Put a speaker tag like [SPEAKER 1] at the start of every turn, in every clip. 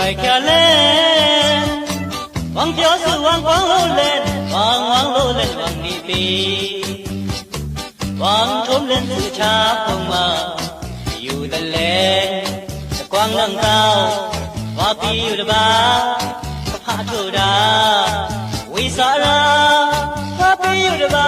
[SPEAKER 1] 在开嘞，王表示王光路嘞，王王路嘞王你比，王冲人自茶风嘛，有的嘞，光能高，我比有的吧，怕出哒，为啥啦？我比有的吧，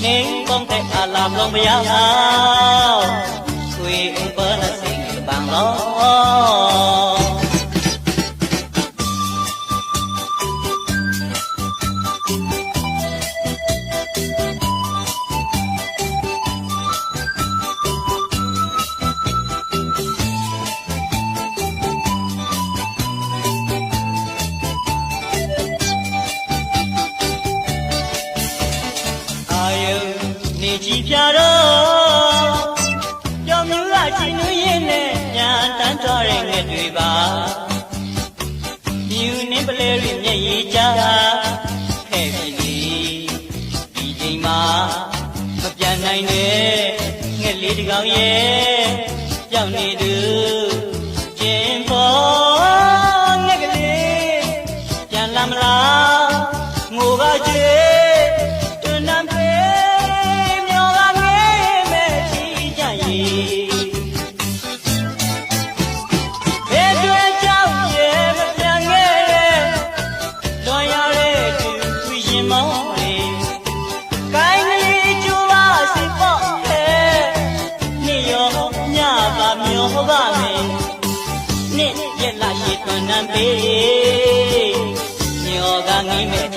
[SPEAKER 1] เน่งกองแต่อาลามลงไปยาวคุยอุ้งเปิดละสิ่งบางล้อ ကြည်ပြတော့ပြောင်းမြူကကြည်နူးရင်နဲ့ညာတန်းသွားတဲ့ငှက်တွေပါမြူနေပလဲတွေမျက်ရည်ကြခဲ့ပြီလေဒီချိန်မှာမပြန်နိုင်တဲ့ငှက်လေးတစ်ကောင်ရဲ့ပြောင်းနေသူ မျောပါမယ်နေ့ရက်လာရှိတွန်းနံပေမျောကငဲမဲ့ချီကြရီ